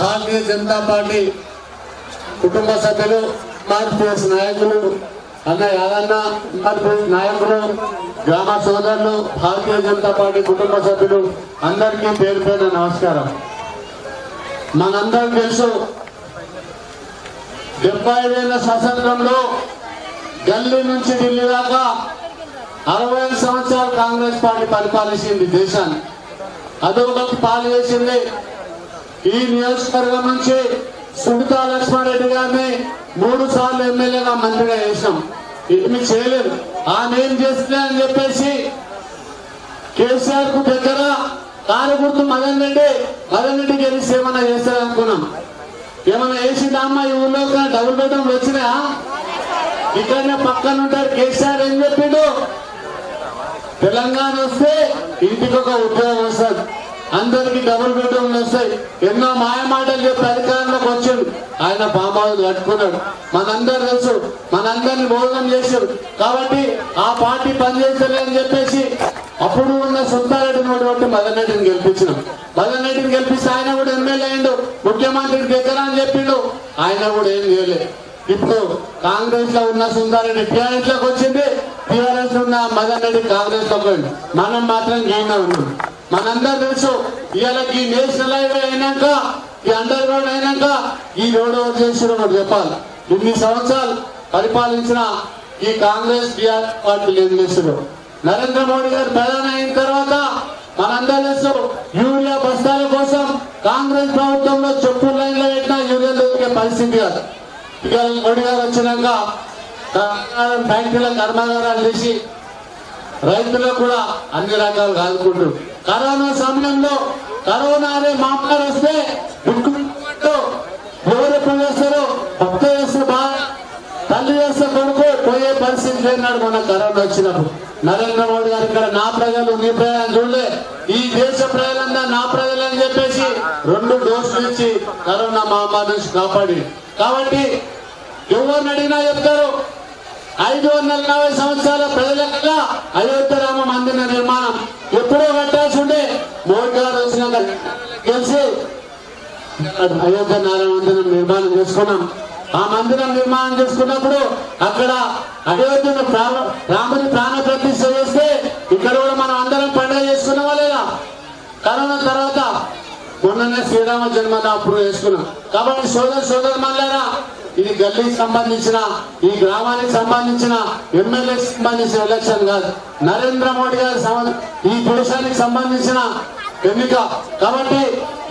భారతీయ Janata party కుటుంబ సభ్యులు ఎంఆర్పిఎస్ నాయకులు అన్న యాదన్న ఎంఆర్పిఎస్ నాయకులు గ్రామ సోదరులు భారతీయ జనతా పార్టీ కుటుంబ సభ్యులు అందరికీ పేరు పేరు నమస్కారం. మనందరం తెలుసు డెబ్బై వేల శాసనంలో గల్లీ నుంచి ఢిల్లీ దాకా అరవై ఐదు సంవత్సరాలు కాంగ్రెస్ పార్టీ పరిపాలించింది దేశాన్ని. అదొకటి పాలు చేసింది ఈ నియోజకవర్గం నుంచి సునీతా లక్ష్మారెడ్డి గారిని మూడు సార్లు ఎమ్మెల్యేగా మంత్రిగా చేసినాం ఏమి చేయలేదు ఆమె ఏం చేస్తున్నా అని చెప్పేసి కేసీఆర్కు దగ్గర కారు గుర్తు మదన్ రెడ్డి మదన్ రెడ్డి గెలిచి ఏమన్నా చేస్తారనుకున్నాం ఏమన్నా వేసిందా అమ్మ ఈ ఊళ్ళో డబుల్ బెడ్రూమ్ వచ్చినా? ఇక్కడనే పక్కన ఉంటారు. కేసీఆర్ ఏం చెప్పిండు? తెలంగాణ వస్తే ఇంటికి ఒక ఉద్యోగం వస్తుంది. అందరికి డబుల్ బెడ్రూమ్లు వస్తాయి ఎన్నో మాయ మాటలు చెప్పి అధికారంలోకి వచ్చాడు. ఆయన బామాలు కట్టుకున్నాడు. మనందరు తెలుసు మనందరిని మోదం చేశారు కాబట్టి ఆ పార్టీ పనిచేస్తలేదని చెప్పేసి అప్పుడు ఉన్న సుందారెడ్డిని ఒకటి మదన్ రెడ్డిని గెలిపించినాం. మదన్ రెడ్డిని గెలిపిస్తే ఆయన కూడా ఎమ్మెల్యే అయిండు ముఖ్యమంత్రికి దగ్గర అని చెప్పిండు. ఆయన కూడా ఏం చేయలేదు ఇప్పుడు కాంగ్రెస్లో ఉన్న సుందారెడ్డి టీఆర్ఎస్లోకి వచ్చింది టీఆర్ఎస్లో ఉన్న మదన్ రెడ్డి కాంగ్రెస్లోకి మనం మాత్రం గెయిన్ ఉన్నాం. మనందరూ తెలుసు ఇవాళ ఈ నేషనల్ హైవే అయినాక ఈ అండర్ గ్రౌండ్ అయినాక ఈ రోడ్ ఎవరు చేసిన మనం చెప్పాలి. ఇన్ని సంవత్సరాలు పరిపాలించిన ఈ కాంగ్రెస్ బీఆర్ పార్టీలు ఏం చేస్తారు నరేంద్ర మోడీ గారు ప్రధాని అయిన తర్వాత మనందరూ తెలుసు యూరియా బస్తాల కోసం కాంగ్రెస్ ప్రభుత్వంలో చెప్పు లైన్లో పెట్టిన యూరియా దొరికే పరిస్థితి కాదు. ఇక మోడీ గారు వచ్చినాక ఫ్యాక్టరీల కర్మాగారాలు చేసి రైతులకు కూడా అన్ని రకాలు ఆదుకుంటారు కరోనా సమయంలో కరోనా అనే మహమ్మారి వస్తే దుఃఖంతో ఎవరు ఎప్పుడు చేస్తారు భక్త చేస్తే బాగా తల్లి చేస్తే కొడుకు పోయే పరిస్థితి లేనాడు మన కరోనా వచ్చినప్పుడు. నరేంద్ర మోడీ గారు ఇక్కడ నా ప్రజలు నీ ప్రజలు చూడలే. ఈ దేశ ప్రజలంతా నా ప్రజలు అని చెప్పేసి రెండు డోసులు ఇచ్చి కరోనా మహమ్మారి నుంచి కాపాడి. కాబట్టి ఎవరిని అడిగినా చెప్తారు ఐదు వందల నలభై సంవత్సరాల ప్రజలకల్లా అయోధ్య రామ మందిర నిర్మాణం ఎప్పుడో కట్టాల్సి ఉండే మోడీ గారు వచ్చినాక అయోధ్య నారాయణ మందిరం నిర్మాణం చేసుకున్నాం. ఆ మందిరం నిర్మాణం చేసుకున్నప్పుడు అక్కడ అయోధ్యను ప్రాణ రాముని ప్రాణ ప్రతిష్ట చేస్తే ఇక్కడ కూడా మనం అందరం పండుగ చేసుకున్నావా లేదా కరోనా తర్వాత మొన్ననే శ్రీరామ జన్మదినం అప్పుడు చేసుకున్నాం. కాబట్టి సోదర సోదరు మళ్ళారా ఇది గల్లీకి సంబంధించిన ఈ గ్రామానికి సంబంధించిన ఎమ్మెల్యేకి సంబంధించిన ఎలక్షన్ కాదు. నరేంద్ర మోడీ గారి ఈ దేశానికి సంబంధించిన ఎన్నిక. కాబట్టి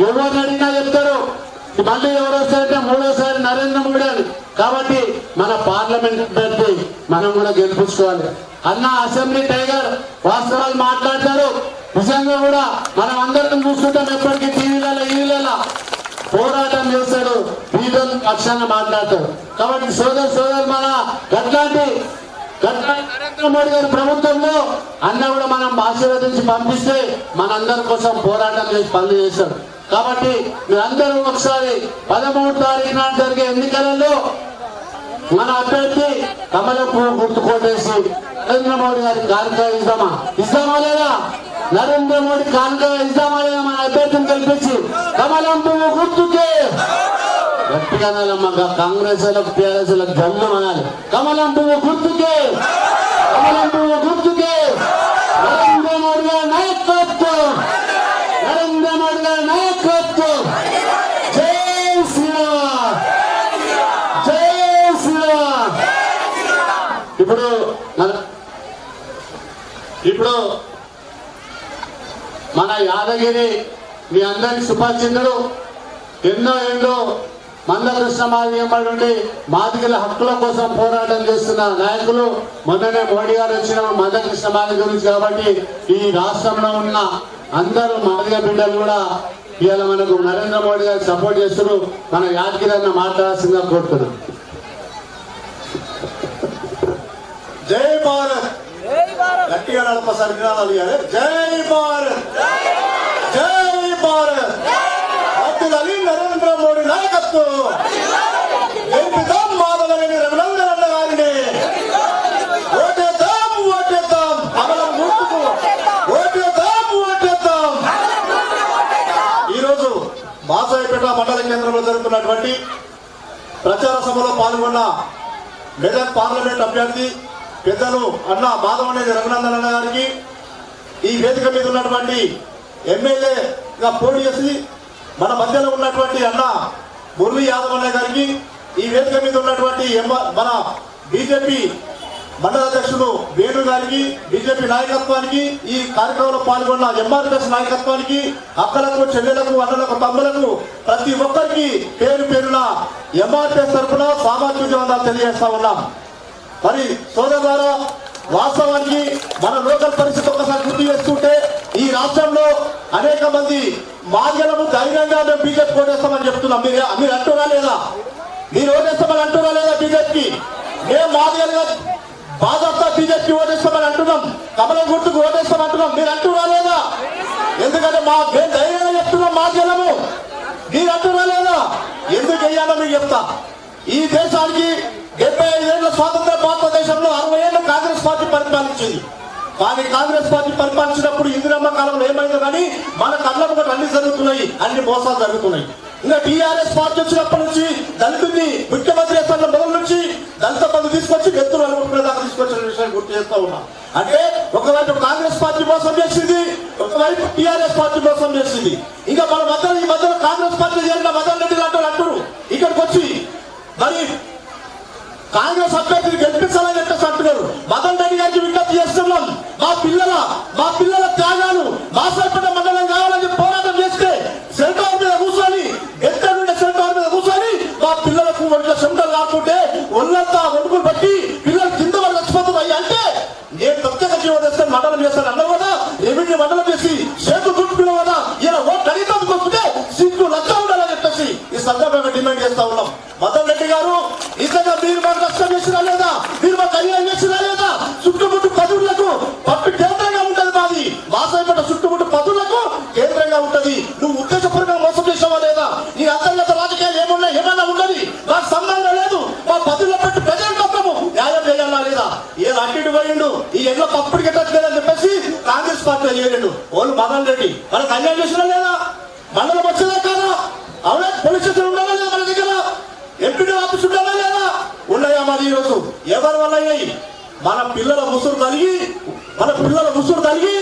ఎవరిని అడిగినా చెప్తారు మళ్ళీ ఎవరు వస్తారంటే మూడోసారి నరేంద్ర మోడీ అని. కాబట్టి మన పార్లమెంట్ అభ్యర్థి మనం కూడా గెలిపించుకోవాలి. అన్న అసెంబ్లీ టైగర్ వాస్తవాలు మాట్లాడతారు. నిజంగా కూడా మనం అందరం చూస్తుంటాం ఎప్పటికీ టీవీలలో ఈవీలలో పోరాటం చేస్తాడు. వీధులు కక్షణ మాట్లాడతాడు. కాబట్టి సోదర సోదరు మన గట్లాంటి నరేంద్ర మోడీ గారి ప్రభుత్వంలో అన్న కూడా మనం ఆశీర్వదించి పంపిస్తే మనందరి కోసం పోరాటం చేసి పనులు చేస్తాం కాబట్టి మీరందరూ ఒకసారి పదమూడు తారీఖు నాడు జరిగే ఎన్నికలలో మన అభ్యర్థి కమల పువ్వు గుర్తు నరేంద్ర మోడీ గారి కార్యక్రమం ఇస్తామా? ఇస్తామా లేదా? నరేంద్ర మోడీ కానుక ఇద్దామని మన అభ్యర్థిని కల్పించి కమలం పువ్వు గుర్తుకే. గట్టిగా అనాలమ్మా కాంగ్రెస్ వాళ్ళకు టీఆర్ఎస్ వాళ్ళకు జల్లు అనాలి. కమలం పువ్వు గుర్తుకే. కమలం పువ్వు గుర్తుకే. నరేంద్ర మోడీ గారి నాయకత్వం. నరేంద్ర మోడీ గారి నాయకత్వం. జై శ్రీరామ్. జై శ్రీరామ్. ఇప్పుడు ఇప్పుడు మన యాదగిరి మీ అందరికి సుపరిచితుడు. ఎన్నో ఎన్నో మందకృష్ణ మాదిగంబడి మాదిగల హక్కుల కోసం పోరాటం చేస్తున్న నాయకులు. మొన్ననే మోడీ గారు వచ్చిన మందకృష్ణ మాదిగ గురించి కాబట్టి ఈ రాష్ట్రంలో ఉన్న అందరూ మాదిగ బిడ్డలు కూడా ఇవాళ మనకు నరేంద్ర మోడీ గారు సపోర్ట్ చేస్తున్నారు. మన యాదగిరి అన్న మాట్లాడాల్సిందిగా కోరుతున్నాం. జై భారత్. గట్టిగా నడప సరిగ్రాలు గారు. జై భారత్. జై భారత్. అబ్దుల్ నరేంద్ర మోడీ నాయకత్వం. గెలిపిద్దాం మాధవరెడ్డి రఘునందన్ అన్న గారిని. ఓటేద్దాం ఓటేద్దాం. అమలం గుర్తుకు ఓటేద్దాం ఓటేద్దాం. ఈరోజు రోజు బాసాయిపేట మండల కేంద్రంలో జరుగుతున్నటువంటి ప్రచార సభలో పాల్గొన్న మెదక్ పార్లమెంట్ అభ్యర్థి పెద్దలు అన్న మాధవనేని రఘునందన్ అన్న గారికి ఈ వేదిక మీద ఉన్నటువంటి ఎమ్మెల్యేగా పోటీ చేసి మన మధ్యలో ఉన్నటువంటి అన్న మురళీ యాదవ్ అన్న గారికి ఈ వేదిక మీద ఉన్నటువంటి మన బీజేపీ మండల అధ్యక్షుడు వేణు గారికి బీజేపీ నాయకత్వానికి ఈ కార్యక్రమంలో పాల్గొన్న ఎంఆర్ఎస్ నాయకత్వానికి అక్కలకు చెల్లెలకు అన్నలకు తమ్ములకు ప్రతి ఒక్కరికి పేరు పేరున ఎంఆర్ఎస్ తరఫున సామాజిక వందలు తెలియజేస్తా ఉన్నాం. మరి సోదరు ద్వారా వాస్తవానికి మన లోకల్ పరిస్థితి ఒకసారి గుర్తు చేసుకుంటే ఈ రాష్ట్రంలో అనేక మంది మాధ్యమము ధైర్యంగా మేము బీజేపీ ఓటేస్తామని చెప్తున్నాం. మీరు మీరు అంటున్నా లేదా? మీరు ఓటేస్తామని అంటున్నా లేదా బీజేపీకి? మేము మాదిగలుగా బాధంతా బీజేపీ ఓటేస్తామని అంటున్నాం. కమలం గుర్తుకు ఓటేస్తాం అంటున్నాం. మీరు అంటున్నా లేదా? ఎందుకంటే మా మేము ధైర్యంగా చెప్తున్నాం మాధ్యమము మీరు అంటున్నా లేదా? ఎందుకు వెయ్యాలో మీకు చెప్తా. ఈ దేశానికి డెబ్బై ఐదేళ్ళ స్వాతంత్ర భారతదేశంలో అరవై ఏళ్ళు కాంగ్రెస్ పార్టీ పరిపాలించింది. కానీ కాంగ్రెస్ పార్టీ పరిపాలించినప్పుడు ఇందిరమ్మ కాలంలో ఏమైందో కానీ మన కళ్ళకు ఒకటి అన్ని జరుగుతున్నాయి అన్ని మోసాలు జరుగుతున్నాయి. ఇంకా టీఆర్ఎస్ పార్టీ వచ్చినప్పటి నుంచి దళితుడిని ముఖ్యమంత్రి చేస్తున్న మొదలు నుంచి దళిత బంధు తీసుకొచ్చి వ్యక్తులు అనుకుంటున్న దాకా తీసుకొచ్చిన విషయాన్ని గుర్తు చేస్తా ఉన్నా. అంటే ఒకవైపు కాంగ్రెస్ పార్టీ మోసం చేసింది ఒకవైపు టీఆర్ఎస్ పార్టీ మోసం చేసింది. ఇంకా మన మధ్యలో ఈ మధ్యలో కాంగ్రెస్ పార్టీ చేరిన మదన్ రెడ్డి లాంటి అంటారు ఇక్కడికి వచ్చి మరి కాంగ్రెస్ అభ్యర్థిని గెలిపించాలని చెప్పేసి అంటున్నారు. మదన్ రెడ్డి గారికి విజ్ఞప్తి చేస్తున్నాం. మా పిల్లల మా పిల్లల త్యాగాలు మాసాపేట మండలం కావాలని చెప్పి పోరాటం చేస్తే సెంటర్ మీద కూర్చొని ఎక్కడ నుండి సెంటర్ మీద కూర్చొని మా పిల్లలకు ఒంట్లో సెంటర్ కాకుంటే ఒళ్ళంతా ఒడుకులు బట్టి పిల్లలు కింద వాళ్ళు చచ్చిపోతున్నాయి. అంటే నేను ప్రత్యేక జీవోదస్తాను మండలం చేస్తాను అన్న కదా రెవెన్యూ మండలం చేసి చేతులు దుట్టుకున్న కూడా ఇలా ఓట్లు అడిగితే వస్తుంటే సిగ్గు లక్ష ఉండాలని చెప్పేసి ఈ సందర్భంగా డిమాండ్ చేస్తా ఉన్నాం. మదన్ రెడ్డి గారు లేదా మీరు మాకు నష్టం చేసినా లేదా? మీరు మాకు అన్యాయం చేసినా లేదా? చుట్టుముట్టు పదులకు పట్టు కేంద్రంగా ఉంటది మాది. మాసాయిపేట చుట్టుముట్టు పదులకు కేంద్రంగా ఉంటది. నువ్వు ఉద్దేశపూర్వకంగా మోసం చేసావా లేదా? నీ అంతర్గత రాజకీయాలు ఏమున్నా ఏమన్నా ఉండదు నాకు సంబంధం లేదు. మా పదుల పట్టు ప్రజల కోసము న్యాయం చేయాలా లేదా? ఏ అడ్డు పోయిండు. ఈ ఎన్నో పప్పుడు గిట్టట్లేదని చెప్పేసి కాంగ్రెస్ పార్టీ చేయలేడు ఓళ్ళు మదన్ రెడ్డి. మనకు అన్యాయం చేసినా లేదా? మండలం వచ్చేదా కాదా? అవునా? పోలీస్ స్టేషన్ ఉండాలా లేదా మన దగ్గర ఎంపీడీ ఆఫీస్ ఉండాలా లేదా మరి ఈరోజు ఎవరి వల్ల అయ్యాయి? మన పిల్లల ముసురు కలిగి మన పిల్లల ముసురు కలిగి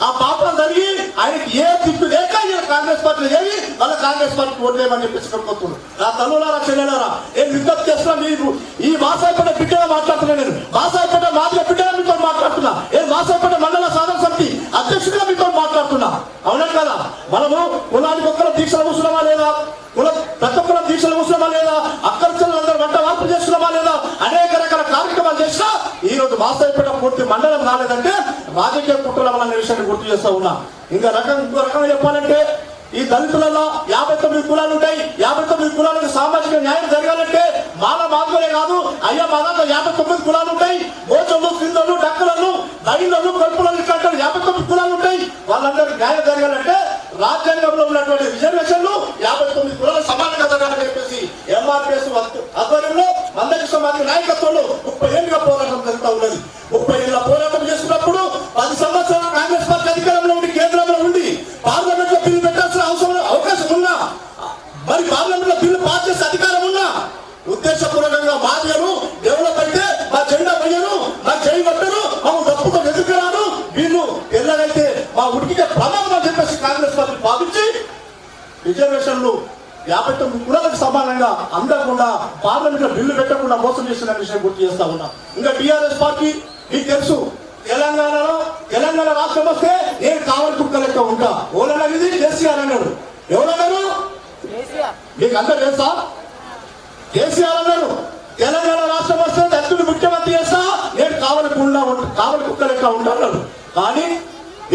ఆ పాపం కలిగి ఆయనకి ఏ తిప్పు లేక ఈయన కాంగ్రెస్ పార్టీ చేయి వాళ్ళ కాంగ్రెస్ పార్టీ ఓట్లేమని చెప్పేసి కనుకొస్తుంది నా తల్లులారా చెల్లెలారా ఏ విజ్ఞప్తి చేస్తున్నా మీరు ఈ మాసాయిపేట బిడ్డగా మాట్లాడుతున్నా నేను. మాసాయిపేట మాదిగ బిడ్డగా మీతో మాట్లాడుతున్నా. ఏ మాసాయిపేట మండల సాధన సమితి అధ్యక్షుడిగా మీతో మాట్లాడుతున్నా. అవునా కదా? మనము కులానికి ఒక్కరు దీక్షలు కూర్చున్నామా లేదా? కుల ప్రతి ఒక్కరు దీక్షలు కూర్చున్నామా లేదా? అక్కడి అందరూ వంట వార్పు చేస్తున్నామా లేదా? అనేక రకాల కార్యక్రమాలు చేసినా ఈ రోజు మాసాయిపేట పూర్తి మండలం కాలేదంటే రాజకీయ కుట్రల వల్ల అనే విషయాన్ని గుర్తు చేస్తా ఉన్నా. ఇంకా రకం ఇంకో రకంగా చెప్పాలంటే ఈ దళితులలో యాభై తొమ్మిది కులాలు ఉంటాయి. యాభై తొమ్మిది కులాలకు సామాజిక న్యాయం జరగాలంటే మాల మాధవలే కాదు. అయ్యా మా దాంట్లో యాభై తొమ్మిది కులాలు ఉంటాయి. మోచళ్ళు కిందలు డక్కలను బయళ్ళు కలుపులను ఇట్లాంటి యాభై తొమ్మిది కులాలు ఉంటాయి. వాళ్ళందరికీ న్యాయం జరగాలంటే రాజ్యాంగంలో ఉన్నటువంటి రిజర్వేషన్లు యాభై తొమ్మిది కులాలు సమాన జరగాలని చెప్పేసి ఎంఆర్పిఎస్ ఆధ్వర్యంలో మందరి సమాజ నాయకత్వంలో ముప్పై ఏళ్ళుగా పోరాటం జరుగుతూ ఉన్నది. ముప్పై ఏళ్ళ పోరాటం చేస్తున్నప్పుడు పది సంవత్సరాలు కాంగ్రెస్ పార్టీ అధికారంలో ఉండి కేంద్రంలో ఉండి పార్లమెంట్లో బిల్లు పెట్టాల్సిన అవసరం అవకాశం ఉన్నా. మరి పార్లమెంట్లో బిల్లు పాస్ చేసే అధికారం ఉన్నా. ఉద్దేశపూర్వకంగా మాదిగను డెవలప్ కాంగ్రెస్ పార్టీ భావించి రిజర్వేషన్లు యాభై తొమ్మిది కులాలకు సమానంగా అందకుండా పార్లమెంట్లో బిల్లు పెట్టకుండా మోసం చేసిన విషయం గుర్తు చేస్తా ఉన్నా. ఇంకా టిఆర్ఎస్ పార్టీ మీకు తెలుసు తెలంగాణలో తెలంగాణ రాష్ట్రం వస్తే నేను కావలి కుక్క లెక్క ఉంటా. ఓలన్నా ఇది కేసీఆర్ అన్నాడు. ఎవరన్నారు మీకు అందరు తెలుసా? కేసీఆర్ అన్నారు తెలంగాణ రాష్ట్రం వస్తే దత్తుడు ముఖ్యమంత్రి చేస్తా నేను కావలి కుళ్ళ కావలి కుక్క లెక్క ఉంటాను కానీ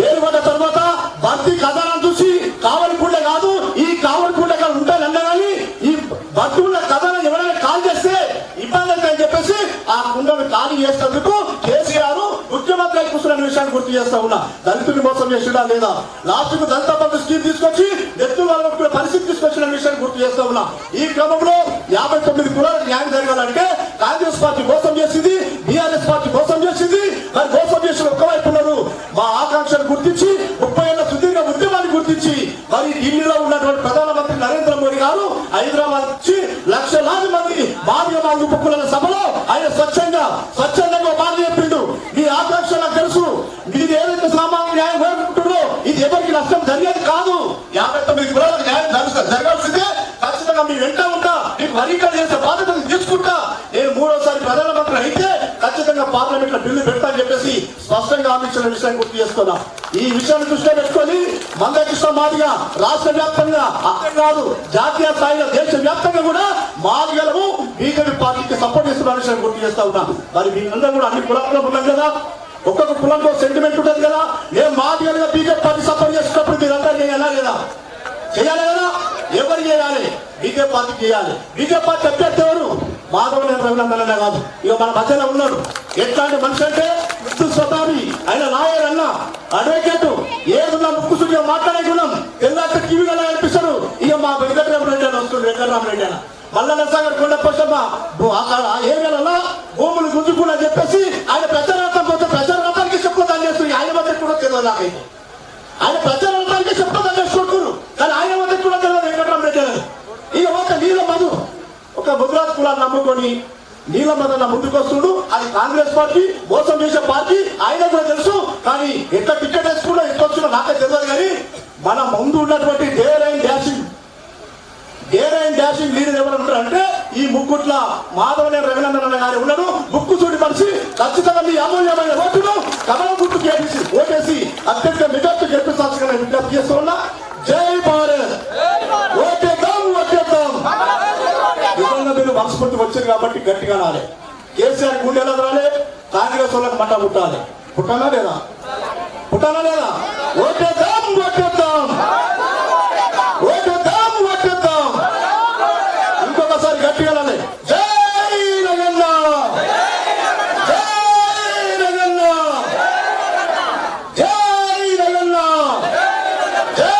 ఏలుబడ్డ తర్వాత భర్తీ కథనం చూసి కావలి కాదు ఈ కావలి పుండె కాదు కానీ ఈ భర్తీ ఉన్న కథనం ఎవరైనా కాల్ చేస్తే ఇబ్బంది అని చెప్పేసి ఆ కుండను ఖాళీ చేసేందుకు కేసీఆర్ ముఖ్యమంత్రి అయి కూర్చున్న విషయాన్ని గుర్తు చేస్తా ఉన్నా. దళితుని మోసం చేసినా లేదా? లాస్ట్కు దళిత బంధు స్కీమ్ తీసుకొచ్చి ఎత్తు వాళ్ళ పరిస్థితి తీసుకొచ్చిన విషయాన్ని గుర్తు చేస్తా ఉన్నా. ఈ క్రమంలో యాభై తొమ్మిది కులాలకు న్యాయం జరగాలంటే కాంగ్రెస్ పార్టీ మోసం చేసింది బీఆర్ఎస్ పార్టీ మోసం చేసింది మరి మోసం చేసిన ఒకవైపు మా ఆకాంక్షను గుర్తించి ముప్పై ఏళ్ళ సుదీర్ఘ ఉద్యమాన్ని గుర్తించి మరి ఢిల్లీలో ఉన్నటువంటి ప్రధానమంత్రి నరేంద్ర మోడీ గారు హైదరాబాద్ వచ్చి లక్షలాది మంది భార్య మాకు పుక్కుల ఆయన స్వచ్ఛంగా స్వచ్ఛందంగా ఒక మాట చెప్పిండు మీ ఆకాంక్ష నాకు తెలుసు మీది ఏదైతే సామాన్య న్యాయం కోరుకుంటుందో ఇది ఎవరికి నష్టం జరిగేది కాదు యాభై తొమ్మిది కులాలకు న్యాయం జరగ- జరగాల్సిందే ఖచ్చితంగా మీ వెంట ఉంటా మీకు వరీకరణ చేసే బాధ్యతలు తీసుకుంటా నేను మూడోసారి ప్రధానమంత్రి అయితే ఖచ్చితంగా పార్లమెంట్లో బిల్లు పెడతా అని చెప్పేసి స్పష్టంగా హామీ విషయాన్ని గుర్తు చేసుకున్నా ఈ విషయాన్ని దృష్టిలో పెట్టుకొని మందకృష్ణ మాదిగా రాష్ట్ర వ్యాప్తంగా అక్కడ కాదు జాతీయ స్థాయిలో దేశ వ్యాప్తంగా కూడా మాదిగలము బీజేపీ పార్టీకి సపోర్ట్ చేస్తున్న విషయాన్ని గుర్తు చేస్తా ఉన్నా. మరి మీరందరూ కూడా అన్ని కులాల్లో ఉన్నాం కదా? ఒక్కొక్క కులంలో సెంటిమెంట్ ఉంటుంది కదా? ఏ మాదిగలుగా బీజేపీ పార్టీ సపోర్ట్ చేసినప్పుడు మీరంతా చేయాలా లేదా? చేయాలి కదా ఎవరు చేయాలి? బీజేపీ పార్టీ చేయాలి. బీజేపీ పార్టీ అభ్యర్థి ఎవరు? మాధవ్ రఘునందననే కాదు. ఇక మన మధ్యలో ఉన్నాడు. ఎట్లాంటి మనిషి అంటే మృత్యు స్వతావి ఆయన లాయర్ అన్న అడ్వకేట్ ఏదున్నా ముక్కు సుడిగా మాట్లాడే గుణం? తెల్లాక టీవీలో కనిపిస్తారు. ఇక మా వెంకటరామరెడ్డి అని వస్తుంది వెంకటరామరెడ్డి అని. మల్లన్న సాగర్ కొండ పోషమ్మ అక్కడ ఏరియాలలో భూములు గుంజుకుని చెప్పేసి ఆయన ప్రచారార్థం పోతే ప్రచారార్థానికి చెప్పదని చేస్తుంది ఆయన మధ్య కూడా తెలియదు నాకైతే ఆయన ప్రచారార్థానికి చెప్పదని చేసుకుంటున్నారు కానీ ఆయన మధ్య కూడా తెలియదు వెంకటరామరెడ్డి ఇక ఒక నీళ్ళ మధు ఒక గుజరాత్ కులాన్ని నమ్ముకొని నీల ముందుకొస్తుడు అది కాంగ్రెస్ పార్టీ మోసం చేసే పార్టీ ఆయన కూడా తెలుసు. కానీ ఎంత టికెట్ వేసుకున్నా ఎట్లా వచ్చినా నాకే తెలియదు కానీ మన ముందు ఉన్నటువంటి డే line dashing dare and dashing leader ఎవరు అంటే ఈ ముగ్గుట్ల మాధవనే రవినందన గారు ఉన్నాడు. ముక్కు చూడి మనిషి ఖచ్చితంగా మీ అమూల్యమైన ఓటును కమల గుర్తు చేసి ఓటేసి అత్యంత మెజార్టీ గెలిపించాల్సిన విజ్ఞప్తి చేస్తూ ఉన్నా. జై భారత్! మనస్ఫూర్తి వచ్చింది కాబట్టి గట్టిగా రాలే. కేసీఆర్ గుండెలా రాలే? కాంగ్రెస్ వాళ్ళకి మంట పుట్టాలి. పుట్టాలా లేదా? పుట్టాలా లేదా? ఓటేద్దాం ఓటేద్దాం. ఓటేద్దాం ఓటేద్దాం. ఇంకొకసారి గట్టిగా రాలే. జై రగన్న జై రగన్న జై రగన్న జై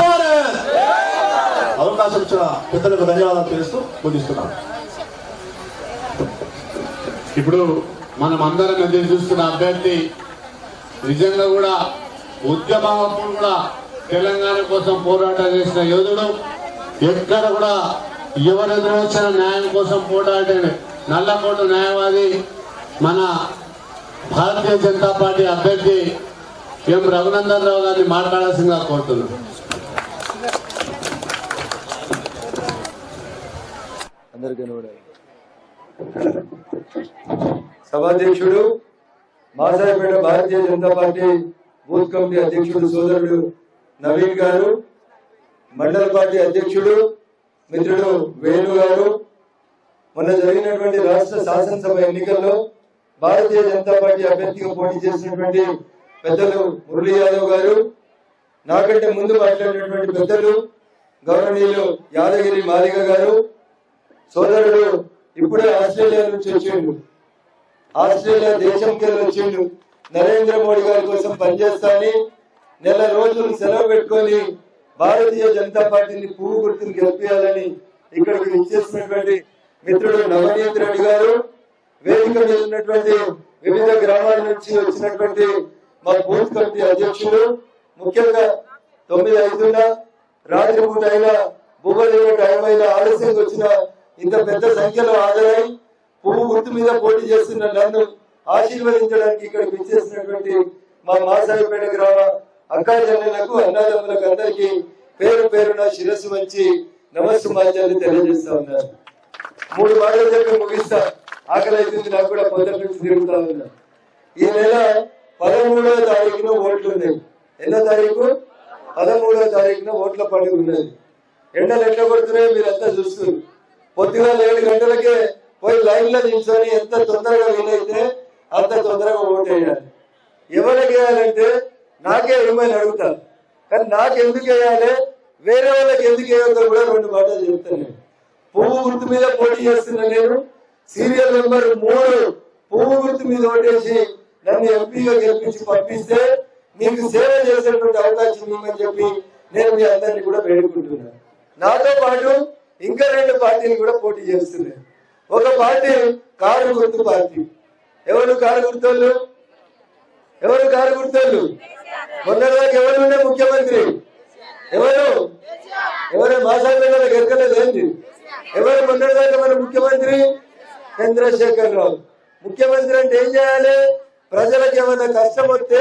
భారత్! అవకాశం ఇచ్చిన పెద్దలకు ధన్యవాదాలు తెలుస్తూ పూజిస్తున్నాను ఇప్పుడు మనం అందరం ఎదురు చూస్తున్న అభ్యర్థి నిజంగా కూడా ఉద్యమప్పుడు కూడా తెలంగాణ కోసం పోరాటం చేసిన యోధుడు. ఎక్కడ కూడా ఎవరెదురు వచ్చిన న్యాయం కోసం పోరాడే నల్లకోట న్యాయవాది మన భారతీయ జనతా పార్టీ అభ్యర్థి ఎం. రఘునందన్ రావు గారిని మాట్లాడాల్సిందిగా కోరుతున్నాను అందరికీ కూడా సభాధ్యక్షుడు Masaipet Bharatiya Janata party booth committee అధ్యక్షుడు సోదరుడు నవీన్ గారు మండల పార్టీ అధ్యక్షుడు మిత్రుడు వేణు గారు. మొన్న జరిగినటువంటి రాష్ట్ర శాసనసభ ఎన్నికల్లో భారతీయ జనతా పార్టీ అభ్యర్థిగా పోటీ చేసినటువంటి పెద్దలు మురళీ యాదవ్ గారు నాకంటే ముందు మాట్లాడినటువంటి పెద్దలు గౌరవనీయులు యాదగిరి మాలిక గారు సోదరుడు ఇప్పుడే ఆస్ట్రేలియా నుంచి వచ్చిండు. ఆస్ట్రేలియా దేశంకి వచ్చిండు. నరేంద్ర మోడీ గారి కోసం పనిచేస్తాని. నెల రోజులు సెలవు పెట్టుకొని భారతీయ జనతా పార్టీని పువ్వు గుర్తుని గెలిపించాలని ఇక్కడికి విచ్చేసినటువంటి మిత్రుడు నవనీత్ రెడ్డి గారు వేదిక మీద ఉన్నటువంటి వివిధ గ్రామాల నుంచి వచ్చినటువంటి మా బూత్ కమిటీ అధ్యక్షులు ముఖ్యంగా తొమ్మిది ఐదున రాత్రిపూట అయినా భూగోళ టైం అయినా ఆలస్యంగా వచ్చిన ఇంత పెద్ద సంఖ్యలో హాజరై పువ్వు గుర్తు మీద పోటీ చేస్తున్న నన్ను ఆశీర్వదించడానికి ఇక్కడికి విచ్చేసినటువంటి మా మాసాయిపేట గ్రామ అక్కా చెల్లెలకు అన్నదమ్ములకు అందరికీ పేరు పేరున శిరస్సు వంచి నమస్సుమాంజలి తెలియజేస్తా ఉన్నారు మూడు మాటలు చెప్పి ముగిస్తా. ఆకలి అవుతుంది నాకు కూడా పొద్దున్న నుంచి తిరుగుతా ఉన్నా. ఈ నెల పదమూడవ తారీఖున ఓట్లు ఉన్నాయి. ఎన్నో తారీఖు? పదమూడవ తారీఖున ఓట్ల పండుగ ఉన్నది. ఎండలు ఎట్లా కొడుతున్నాయో మీరంతా చూస్తున్నారు. పొద్దుగా ఏడు గంటలకే పోయి లైన్లో నిల్చొని ఎంత తొందరగా వీలైతే అంత తొందరగా ఓటు వేయాలి. ఎవరికి వేయాలంటే నాకే ఏమైనా అడుగుతారు. కానీ నాకు ఎందుకు వేయాలి? వేరే వాళ్ళకి ఎందుకు వేయొద్దో కూడా రెండు మాటలు చెప్తాను నేను. పువ్వు గుర్తు మీద పోటీ చేస్తున్నా నేను సీరియల్ నెంబర్ మూడు పువ్వు గుర్తు మీద ఓటేసి నన్ను ఎంపీగా గెలిపించి పంపిస్తే మీకు సేవ చేసేటువంటి అవకాశం ఇవ్వమని చెప్పి నేను మీ అందరినీ కూడా వేడుకుంటున్నాను. నాతో పాటు ఇంకా రెండు పార్టీలు కూడా పోటీ చేస్తున్నాయి. ఒక పార్టీ కారు గుర్తు పార్టీ. ఎవరు కారు గుర్తోళ్ళు ఎవరు కారు గుర్తోళ్ళు మొన్నటిదాకా ఎవరు ఉండే ముఖ్యమంత్రి? ఎవరు? ఎవరు మాసాల ఎక్కలేదు ఎవరు మొన్నటిదాకా మన ముఖ్యమంత్రి? చంద్రశేఖర్ రావు. ముఖ్యమంత్రి అంటే ఏం చేయాలి? ప్రజలకు ఏమైనా కష్టం వస్తే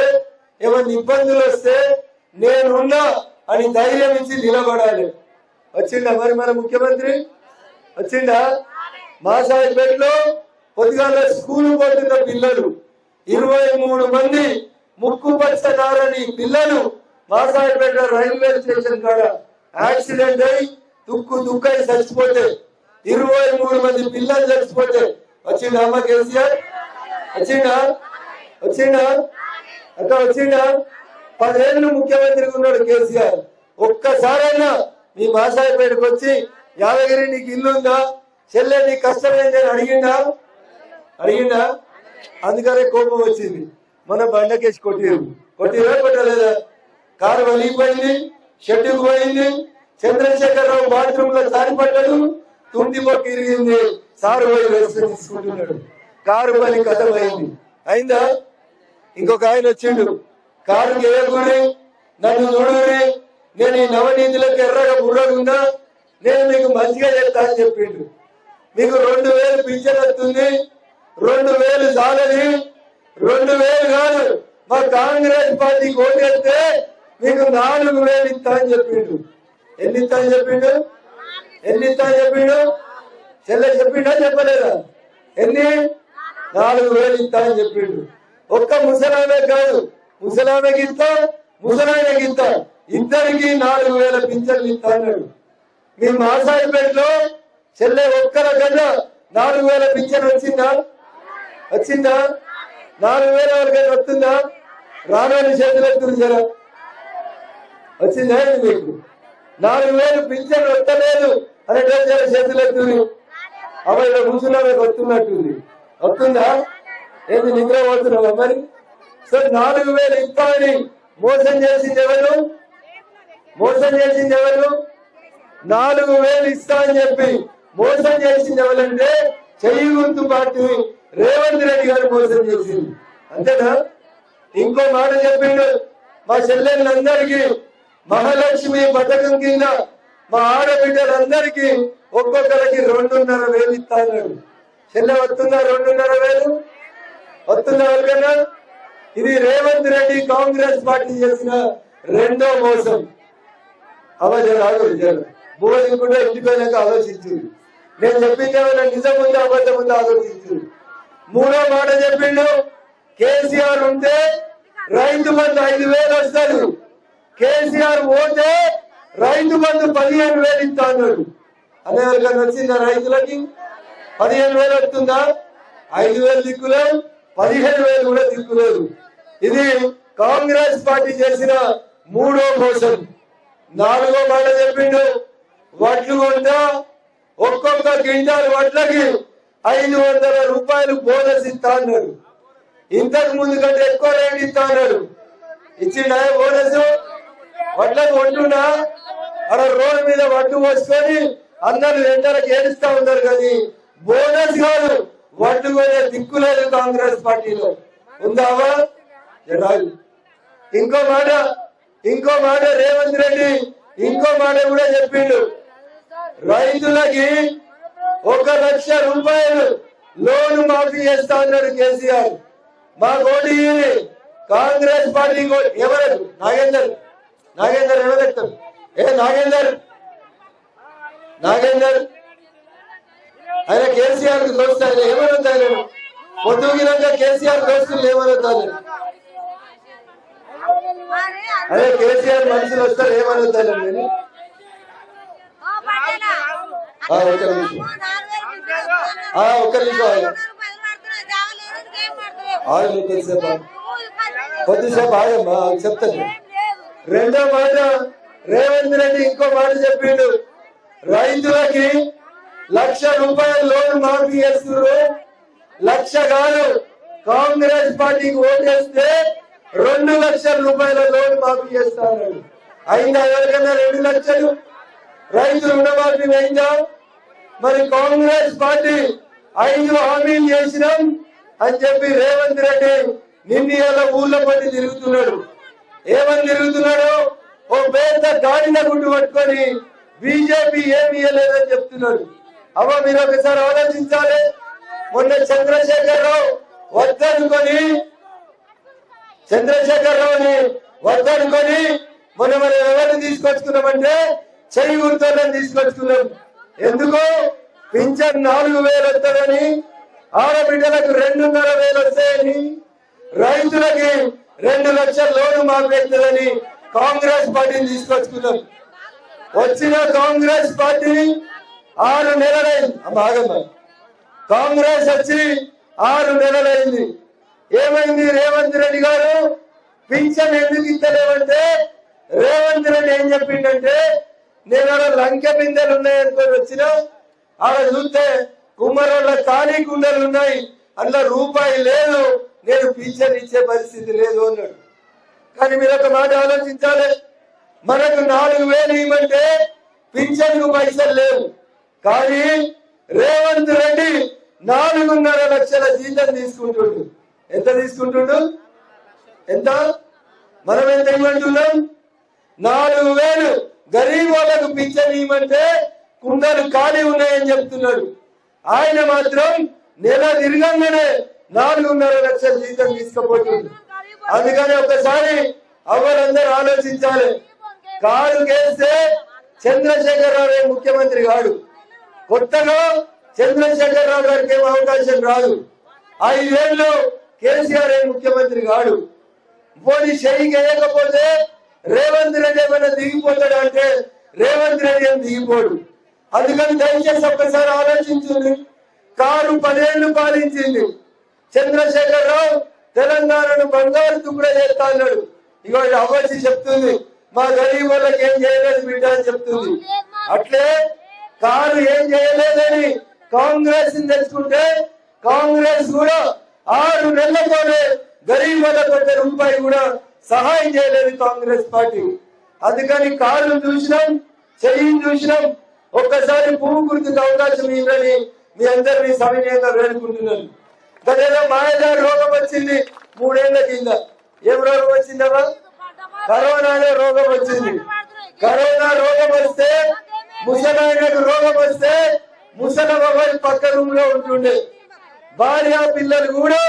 ఏమైనా ఇబ్బందులు వస్తే నేనున్నా అని ధైర్యం ఇచ్చి నిలబడాలి. వచ్చిందా మరి మన ముఖ్యమంత్రి? వచ్చిండా? మా సాయిపేటలో పొద్దుగాల స్కూల్ పోతున్న పిల్లలు ఇరవై మూడు మంది ముక్కు పచ్చదారని పిల్లలు మా సాయిపేట రైల్వే స్టేషన్ కాడ యాక్సిడెంట్ అయి తుక్కు దుక్కై చచ్చిపోతే ఇరవై మూడు మంది పిల్లలు చచ్చిపోతే వచ్చిందా అమ్మ కేసీఆర్? వచ్చిందా వచ్చిందా అక్క వచ్చిందా పదేళ్ళు ముఖ్యమంత్రిగా ఉన్నాడు కేసీఆర్. ఒక్కసారైనా మీ మాసాయిపేటకు వచ్చి యాదగిరి నీకు ఇల్లు ఉందా చెల్లె నీకు కష్టమైంది అని అడిగిండా అడిగిందా? అందుకనే కోపం వచ్చింది. మన బండకేసి కొట్టిరు. కొట్టిరా కొట్టలేదా? కారు వలిగిపోయింది షెడ్డుకు పోయింది చంద్రశేఖర్ రావు బాత్రూమ్లో సారిపడ్డాడు తుండి మొక్క ఇరిగింది. సారు పోయి తీసుకుంటున్నాడు. కారు పని కథమైంది. అయిందా? ఇంకొక ఆయన వచ్చిండు. కారు వేయకూడి నన్ను చూడని నేను ఈ నవనీతిలోకి ఎర్రగా బుర్రగున్నా నేను మీకు మంచిగా చెప్తా అని చెప్పిండు మీకు రెండు వేలు పింఛన్ వస్తుంది రెండు వేలు సాలని రెండు వేలు కాదు మా కాంగ్రెస్ పార్టీకి ఓటేస్తే మీకు నాలుగు వేలు ఇస్తా అని చెప్పిండు ఎన్ని ఇస్తా అని చెప్పిండు ఎన్ని ఇస్తా అని చెప్పిండు చెల్లె చెప్పిండా చెప్పలేదా? ఎన్ని? నాలుగు వేలు ఇస్తా అని చెప్పిండు ఒక్క ముసలామే కాదు ముసలామెకి ఇస్తా ముసలాయనకి ఇస్తా. ఇద్దరికి నాలుగు వేల పింఛన్లు ఇస్తాడు అన్నాడు మీ మాసాయిపేటలో చెల్లె ఒక్కల కన్నా నాలుగు వేల పింఛన్ వచ్చిందా? వచ్చిందా? నాలుగు వేల వరకైనా వస్తుందా? రానోని చేతులు ఎత్తుంది జర. వచ్చిందా ఇది మీకు? నాలుగు వేలు పింఛన్ వస్తలేదు అనేటువంటి జర చేతులు ఎత్తుంది అబ్బాయి ఇలా కూర్చున్నామే వస్తున్నట్టుంది. వస్తుందా? ఏది నిద్ర పోతున్నావా మరి? సో నాలుగు వేలు ఇస్తామని మోసం చేసింది ఎవరు? మోసం చేసింది ఎవరు? నాలుగు వేలు ఇస్తా అని చెప్పి మోసం చేసింది ఎవరంటే చెయ్యి గుర్తు పార్టీ రేవంత్ రెడ్డి గారు మోసం చేసింది. అంతేనా? ఇంకో మాట చెప్పిండు మా చెల్లెళ్ళందరికీ మహాలక్ష్మి పథకం కింద మా ఆడబిడ్డలందరికీ ఒక్కొక్కరికి రెండున్నర వేలు ఇస్తా అన్నాడు. చెల్లె వస్తుందా రెండున్నర వేలు? వస్తుందా ఎవరికైనా ఇది రేవంత్ రెడ్డి కాంగ్రెస్ పార్టీ చేసిన రెండో మోసం. ఆలోచన రాదు భూమి కూడా ఇంటికి ఆలోచించు. నేను చెప్పింది నిజం ఉందా అబద్ధం ఉందా ఆలోచించు. మూడో మాట చెప్పిండు కేసీఆర్ ఉంటే రైతు బంధు ఐదు వేలు వస్తాడు. కేసీఆర్ పోతే రైతు బంధు పదిహేను వేలు ఇస్తా అన్నాడు అనే వాళ్ళకి వచ్చిందా రైతులకి? పదిహేను వేలు వస్తుందా? ఐదు వేలు దిక్కులేదు పదిహేను వేలు కూడా దిక్కులేదు. ఇది కాంగ్రెస్ పార్టీ చేసిన మూడో మోసం. నాలుగో మాట చెప్పిండు. వడ్లు కొంటా ఒక్కొక్క గింజాలు వడ్లకి ఐదు వందల రూపాయలు బోనస్ ఇస్తా అన్నాడు ఇంతకు ముందు కంటే ఎక్కువ రేట్ ఇస్తా అన్నాడు ఇచ్చిండా బోనస్? వడ్లకు వండునా అక్కడ రోడ్డు మీద వడ్లు పోసుకొని అందరు ఎండలకు ఏడుస్తా ఉన్నారు కానీ బోనస్ కాదు వడ్లు కొనే దిక్కు లేదు కాంగ్రెస్ పార్టీలో. ఉందావా? ఇంకో మాట ఇంకో మాట రేవంత్ రెడ్డి ఇంకో మాట కూడా చెప్పిండు. రైతులకి ఒక లక్ష రూపాయలు లోన్ మాఫీ చేస్తా అన్నాడు కేసీఆర్. మా కోటి కాంగ్రెస్ పార్టీ ఎవరు నాగేందర్. నాగేందర్ ఎవరెత్తారు ఏ నాగేందర్? నాగేందర్? ఆయన కేసీఆర్కు దోస్తు ఆయన ఏమనొద్దు ఆయన పొద్దుగినాక కేసీఆర్ దోస్తులు ఏమనొద్దు ఆయన అదే కేసీఆర్ మనుషులు వస్తారు ఆయన నేను? ఆ, ఒక్క నిమిషం. ఆ, ఒక్క నిమిషం కొద్దిసేపు ఆగండి. కొద్దిసేపు ఆగమ్మా చెప్తాను. రెండో మాట రేవంత్ రెడ్డి ఇంకో మాట చెప్పిండు. రైతులకి లక్ష రూపాయల లోన్ మాఫీ చేస్తున్నారు. లక్ష కాదు కాంగ్రెస్ పార్టీకి ఓటేస్తే రెండు లక్షల రూపాయల లోన్ మాఫీ చేస్తాను అయినా ఎవరికైనా రెండు లక్షలు? రైతు రుణమాఫీ అయిందా మరి కాంగ్రెస్ పార్టీ ఐదు హామీలు చేసినాం అని చెప్పి రేవంత్ రెడ్డి నిన్న ఇలా ఊళ్ళో పట్టి తిరుగుతున్నాడు. ఏమని తిరుగుతున్నాడు? ఓ పేద గాడిన గుడ్డు పట్టుకొని బీజేపీ ఏమి ఇయ్యలేదని చెప్తున్నాడు. అవ్వ మీరు ఒకసారి ఆలోచించాలి. మొన్న చంద్రశేఖర్ రావు వద్దనుకొని చంద్రశేఖర్ రావుని వద్దనుకొని మొన్న మనం ఎవరిని తీసుకొచ్చుకున్నామంటే చెయ్యి గుర్తులను తీసుకొచ్చుకున్నాం. ఎందుకు? పింఛన్ నాలుగు వేలు వస్తుందని ఆడబిడ్డలకు రెండున్నర వేలు వస్తాయని రైతులకి రెండు లక్షల లోను మాపెడుతుందని కాంగ్రెస్ పార్టీని తీసుకొచ్చుకున్నాం. వచ్చిన కాంగ్రెస్ పార్టీ ఆరు నెలలైంది. బాగా కాంగ్రెస్ వచ్చి ఆరు నెలలైంది. ఏమైంది రేవంత్ రెడ్డి గారు? పింఛన్ ఎందుకు ఇస్తలేమంటే రేవంత్ రెడ్డి ఏం చెప్పిండంటే నేను ఆడ లంకె బిందెలు ఉన్నాయనుకొని వచ్చిన ఆడ చూస్తే కుమ్మరోళ్ళ ఖాళీ గుండెలు ఉన్నాయి అందులో రూపాయి లేదు నేను పింఛన్ ఇచ్చే పరిస్థితి లేదు అన్నాడు. కానీ మీరు ఒక మాట ఆలోచించాలి. మనకు నాలుగు వేలు ఇవ్వమంటే పింఛన్కు పైసలు లేవు. కానీ రేవంత్ రెడ్డి నాలుగున్నర లక్షల జీతం తీసుకుంటుండు. ఎంత తీసుకుంటుండు? ఎంత? మనం ఎంత ఇవ్వమంటున్నాం నాలుగు వేలు. గరీబ్ వాళ్ళకు పింఛన్ ఇవ్వమంటే కుండలు ఖాళీ ఉన్నాయని చెప్తున్నాడు. ఆయన మాత్రం నెల తిరగంగానే నాలుగున్నర లక్షల జీతం తీసుకుపోతుంది అందుకని ఒకసారి అవ్వలందరూ ఆలోచించాలి. కారు కేస్తే చంద్రశేఖరరావు గారు ముఖ్యమంత్రి కాడు. కొత్తగా చంద్రశేఖరరావు గారికి ఏం అవకాశం రాదు. ఐదేళ్ళు కేసీఆర్ ఏ ముఖ్యమంత్రి కాడు? పోనీ షెయికి వేయకపోతే రేవంత్ రెడ్డి ఏమైనా దిగిపోతాడు అంటే రేవంత్ రెడ్డి ఏం దిగిపోడు? అందుకని దయచేసి ఒక్కసారి ఆలోచించింది కారు పదేళ్ళు పాలించింది. చంద్రశేఖర్ రావు తెలంగాణను బంగారు తుక్కుడ చేస్తా అన్నాడు. ఇవాళ ఇది చెప్తుంది. మా గరీబ్ వాళ్ళకి ఏం చేయలేదు బిడ్డ అని చెప్తుంది. అట్లే కారు ఏం చేయలేదని కాంగ్రెస్ తెలుసుకుంటే కాంగ్రెస్ కూడా ఆరు నెలలతోనే గరీబ్ వాళ్ళకు రూపాయి కూడా సహాయం చేయలేదు కాంగ్రెస్ పార్టీ. అందుకని కాళ్ళు చూసినాం చెయ్యిని చూసినాం. ఒక్కసారి పువ్వు గుర్తుకు అవకాశం ఇవ్వని మీ అందరినీ సవినయంగా వేడుకుంటున్నాను. గదేదో మాయదారి రోగం వచ్చింది మూడేళ్ళ కింద. ఏం రోగం వచ్చిందమ్మా? కరోనాలో రోగం వచ్చింది. కరోనా రోగం వస్తే ముసలాయనకు రోగం వస్తే ముసలమ్మ పక్క రూమ్లో ఉంటుండే. భార్య పిల్లలు కూడా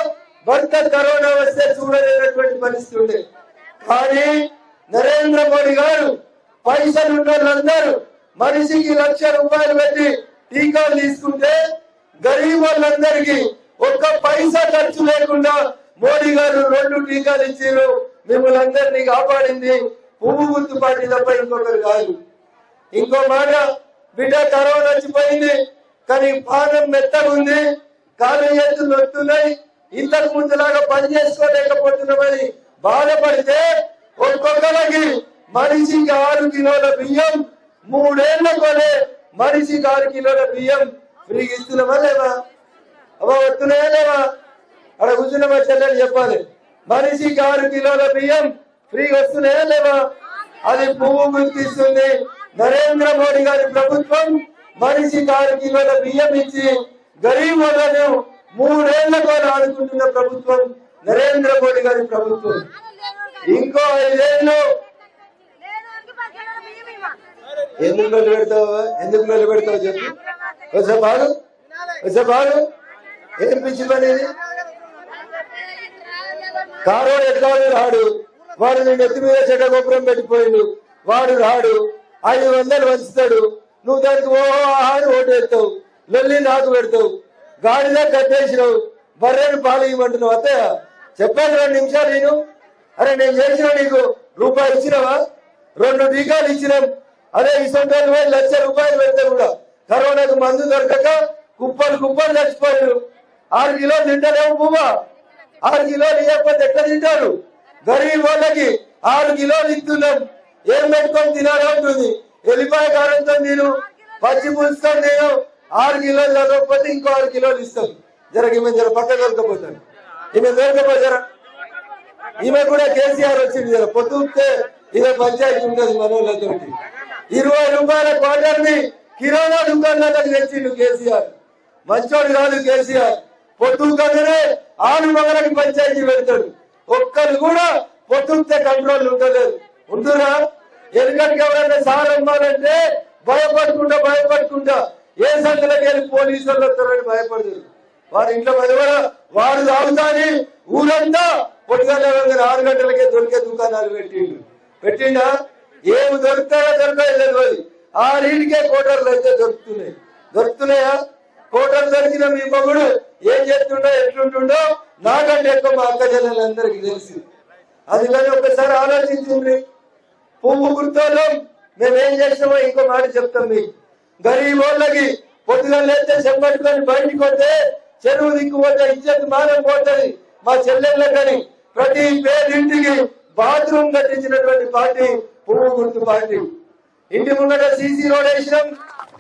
భర్త కరోనా వస్తే చూడలేనటువంటి పరిస్థితి ఉండే కానీ నరేంద్ర మోడీ గారు పైసలు ఉన్న వాళ్ళందరూ మనిషికి లక్ష రూపాయలు పెట్టి టీకాలు తీసుకుంటే గరీబ్ వాళ్ళందరికీ ఒక్క పైసా ఖర్చు లేకుండా మోడీ గారు రెండు టీకాలు ఇచ్చారు. మిమ్మల్ని అందరినీ కాపాడింది పువ్వు గుర్తు పార్టీ తప్ప ఇంకొకరు కాదు. ఇంకో మాట బిడ్డ కరోనా వచ్చిపోయింది కానీ పానం మెత్తగా ఉంది కాలు ఎత్తులు వస్తున్నాయి ఇంతకు ముందులాగా పని చేసుకోలేకపోతున్నామని బాధపడితే ఒక్కొక్కరికి మనిషికి ఆరు కిలోల బియ్యం మూడేళ్ళ కొనే మనిషికి ఆరు కిలోల బియ్యం ఫ్రీకి ఇస్తున్నామా లేవా అవ్వ వస్తున్నాయా లేవా అక్కడ కూర్చున్నామా చెల్లెలు చెప్పాలి మనిషికి ఆరు కిలోల బియ్యం ఫ్రీగా వస్తున్నాయా లేవా అది పువ్వు గుర్తిస్తుంది. నరేంద్ర మోడీ గారి ప్రభుత్వం మనిషికి ఆరు కిలోల బియ్యం ఇచ్చి గరీబ్ మూడేళ్ళ కూడా ఆడుకుంటున్న ప్రభుత్వం నరేంద్ర మోడీ గారి ప్రభుత్వం. ఇంకో ఐదేళ్ళు ఎందుకు నిలబెడతావు ఎందుకు నిలబెడతావు చెప్పు. వచ్చే బాడు వచ్చే బాడు ఏం పిచ్చి పని ఇది? కారు ఎట్లా రాడు? వాడు నేను ఎత్తి మీద చెడ్డ గోపురం పెట్టిపోయిండు. వాడు రాడు. ఐదు వందలు వంచుతాడు. నువ్వు దానికి ఓ ఆహారం ఓటు వేస్తావు. లొల్లి నాకు పెడతావు గాడిలో కట్టేసినావు బర్రెను పాలు ఇవ్వమంటున్నావు అత్తయ్య చెప్పాను రెండు నిమిషాలు నేను. అరే నేను చేసిన నీకు రూపాయి ఇచ్చినావా? రెండు టీకాలు ఇచ్చినాం. అదే ఇసొంటాలు పోయి లక్ష రూపాయలు పెడితే కూడా కరోనాకు మందు దొరకక కుప్పలు కుప్పలు చచ్చిపోయారు. ఆరు కిలోలు తింటారేమో పువ్వా? ఆరు కిలోలు ఇవ్వకపోతే ఎట్లా తింటారు? గరీబ్ వాళ్ళకి ఆరు కిలోలు ఇస్తున్నాం. ఏం పెట్టుకొని తినాలంటుంది ఎల్లిపాయ కారంతో నేను పచ్చి పులుసుతో నేను ఆరు కిలోలు చదవకపోతే ఇంకో ఆరు కిలోలు ఇస్తాం. జర ఈమె జర పక్క దొరకపోతాను ఈమె దొరకపోతే జర. ఈమె కూడా కేసీఆర్ వచ్చింది జర. పొద్దుతే ఇదే పంచాయతీ ఉండదు మనోళ్ళతో ఇరవై రూపాయల క్వార్టర్ని కిరాణా దుకాణాలకు తెచ్చిండు కేసీఆర్. మంచోడు కాదు కేసీఆర్. పొద్దుగానే ఆరు మగలకి పంచాయతీ పెడతాడు. ఒక్కరు కూడా పొద్దుతే కంట్రోల్ ఉండలేదు. ఉంటురా ఎందుకంటే ఎవరైనా సార్ అమ్మాలంటే భయపడకుండా భయపడకుండా ఏ సందులోకి వెళ్ళి పోలీసు వాళ్ళు వస్తారని భయపడతారు. వారి ఇంట్లో పదివేల వాడు తాగుతాని ఊరంతా పొద్దుగల ఆరు గంటలకే దొరికే దుకాణాలు పెట్టిండు పెట్టిండా? ఏమి దొరుకుతాయో దొరకలేదు అది ఆ కోటర్లు అయితే దొరుకుతున్నాయి. దొరుకుతున్నాయా? కోటర్లు దొరికిన మీ మగుడు ఏం చేస్తుండో ఎట్లుంటుండో నాకంటే ఎక్కువ మా అక్క చెల్లెలందరికీ తెలుసు. అది కానీ ఒకసారి ఆలోచించింది పువ్వు గుర్తోలో మేమేం ఏం చేస్తామో ఇంకో మాట చెప్తాం మీకు. గరీబ్ వాళ్ళకి పొద్దుగా లేస్తే చెంబట్టుకొని బయటికి వస్తే చెరువు దిక్కుపోతే పోతే మానం పోతుంది. మా చెల్లెళ్ళకని ప్రతి పేదింటికి బాత్రూమ్ కట్టించినటువంటి పార్టీ పువ్వు గుర్తు పార్టీ. ఇంటి ముందట సీసీ రోడ్ వేసినాం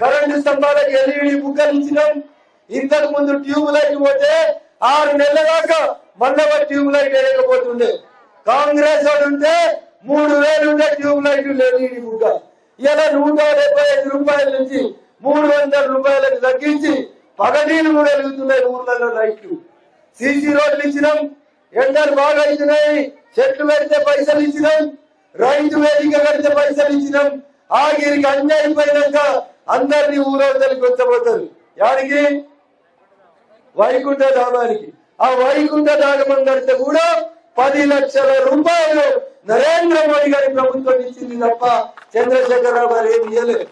కరెంటు స్తంభాలకు ఎల్ఈడి బుగ్గలు ఇచ్చినాం ఇంతకు ముందు ట్యూబ్ లైట్ పోతే ఆరు నెలల దాకా మళ్ళా ట్యూబ్ లైట్ వేయకపోతుండే. కాంగ్రెస్ వాడు ఉంటే మూడు వేలు ఉండే ట్యూబ్ లైట్ ఎల్ఈడి బుగ్గ. ఇలా నూట డెబ్బై ఐదు రూపాయల నుంచి మూడు వందల రూపాయలకు తగ్గించి పగటీలు కూడా వెలుగుతున్నాయి ఊర్లలో లైట్లు. సీసీ రోడ్లు ఇచ్చినాం ఎండలు బాగా ఇచ్చినాయి చెట్లు పెడితే పైసలు ఇచ్చినాం రైతు వేదిక కడితే పైసలు ఇచ్చినాం. ఆఖరికి అన్యాయం పోయినాక అందరినీ ఊరవతలకి వచ్చబోతారు యాడికి? వైకుంఠ ధామానికి. ఆ వైకుంఠ ధామం కడితే కూడా పది లక్షల రూపాయలు నరేంద్ర మోడీ గారి ప్రభుత్వం ఇచ్చింది తప్ప చంద్రశేఖరరావు గారు ఏమి ఇయ్యలేదు.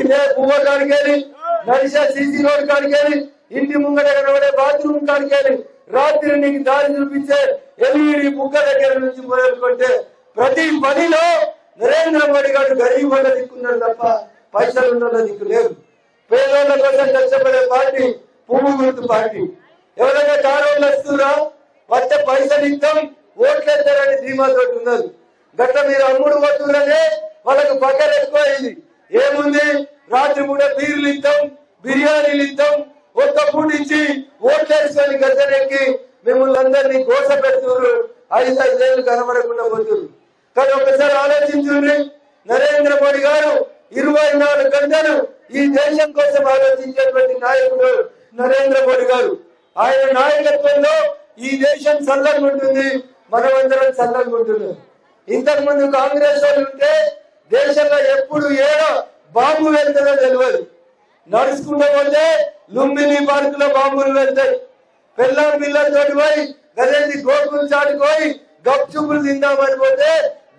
ఇదే పువ్వ కాడికేది నడిచే సీసీ రోడ్ కాడికేది ఇంటి ముంగట కనబడే బాత్రూమ్ కాడికేది రాత్రి నీకు దారి చూపించే ఎల్ఈడి బుగ్గ దగ్గర నుంచి మొదలుకుంటే ప్రతి పనిలో నరేంద్ర మోడీ గారు గరీబ్ వల్ల దిక్కున్నాడు తప్ప పైసలు ఉన్న దిక్కు లేదు. పేదోళ్ళ కోసం కష్టపడే పార్టీ పువ్వు గుర్తు పార్టీ. ఎవరైనా కారు వస్తురా వస్తే పైసలు ఇద్దాం ఓట్లేస్తారని ధీమాతో ఉన్నారు గట్ల మీరు అమ్ముడు కొట్టుకురనే వాళ్ళకు బకర్ ఎక్కువ ఏముంది? రాత్రి పూట బీర్లు ఇద్దాం బిర్యానీలు ఇద్దాం ఒక్క పూట ఇచ్చి ఓట్లేసుకొని గద్దెనెక్కి మిమ్మల్ని అందరినీ గోస పెడుతున్నారు. ఐదు ఐదేళ్ళు కనబడకుండా పోతున్నారు. కానీ ఒకసారి ఆలోచించుండ్రి నరేంద్ర మోడీ గారు ఇరవై నాలుగు గంటలు ఈ దేశం కోసం ఆలోచించేటువంటి నాయకుడు నరేంద్ర మోడీ గారు. ఆయన నాయకత్వంలో ఈ దేశం చల్లగా ఉంటుంది. మనమందరం చల్లగా ఉంటున్నాం ఇంతకు ముందు కాంగ్రెస్ వాళ్ళు ఉంటే దేశంలో ఎప్పుడు ఏదో బాంబు వెళ్తుందో తెలియదు నడుచుకుంటూ పోతే లుంబిని పార్క్లో బాంబులు వెళ్తాయి. పిల్ల పిల్లలతో పోయి గదేది గోకుల్ చాటుకు పోయి గప్చుపులు తిందామని పోతే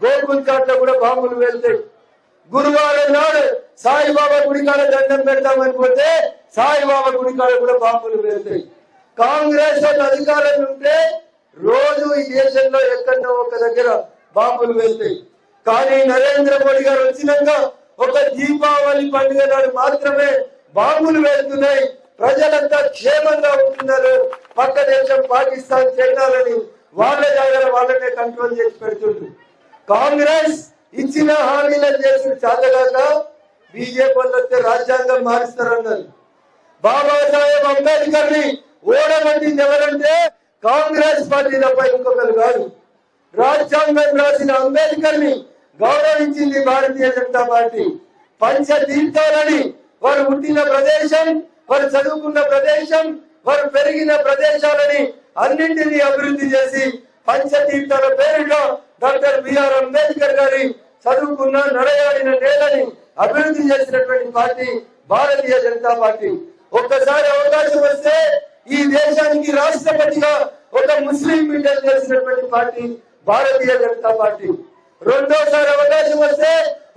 గోకుల్ చాట్లో కూడా బాంబులు వెళ్తాయి. గురువారం నాడు సాయిబాబా గుడికాడ దండం పెడతామని పోతే సాయిబాబా గుడికాడ కూడా బాంబులు వెళ్తాయి. కాంగ్రెస్ అధికారం ఉంటే రోజు ఈ దేశంలో ఎక్కడో ఒక దగ్గర బాంబులు వెళ్తాయి. కానీ నరేంద్ర మోడీ గారు వచ్చినాక ఒక దీపావళి పండుగ నాడు మాత్రమే బాంబులు వెళ్తున్నాయి. ప్రజలంతా క్షేమంగా ఉంటున్నారు. పక్క దేశం పాకిస్తాన్ చైనాలని వాళ్ళ జాగ్రత్త వాళ్ళనే కంట్రోల్ చేసి పెడుతుండ్రు. కాంగ్రెస్ ఇచ్చిన హామీలను చేసిన చాలగాక బీజేపీ వాళ్ళు వస్తే రాజ్యాంగం మారుస్తారన్నారు. బాబాసాహెబ్ అంబేద్కర్ని ఓడగొట్టింది ఎవరంటే కాంగ్రెస్ పార్టీ తప్ప ఇంకొకరు కాదు. రాజ్యాంగం రాసిన అంబేద్కర్ని గౌరవించింది భారతీయ జనతా పార్టీ. పంచ తీర్థాలని వారు పుట్టిన ప్రదేశం వారు చదువుకున్న ప్రదేశం వారు పెరిగిన ప్రదేశాలని అన్నింటినీ అభివృద్ధి చేసి పంచతీర్థాల పేరుతో డాక్టర్ బిఆర్ అంబేద్కర్ గారి చదువుకున్న నడయాడిన నేలని అభివృద్ధి చేసినటువంటి పార్టీ భారతీయ జనతా పార్టీ. ఒక్కసారి అవకాశం వస్తే ఈ దేశానికి రాష్ట్రపతిగా ఒక ముస్లిం బిడ్డలు చేసినటువంటి పార్టీ భారతీయ జనతా పార్టీ. రెండోసారి అవకాశం వస్తే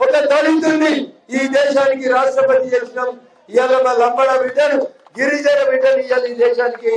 ఒక దళితుడిని ఈ దేశానికి రాష్ట్రపతి చేసినాం. ఇవాళ మా లంబడ బిడ్డను గిరిజన బిడ్డను ఇవాళ ఈ దేశానికి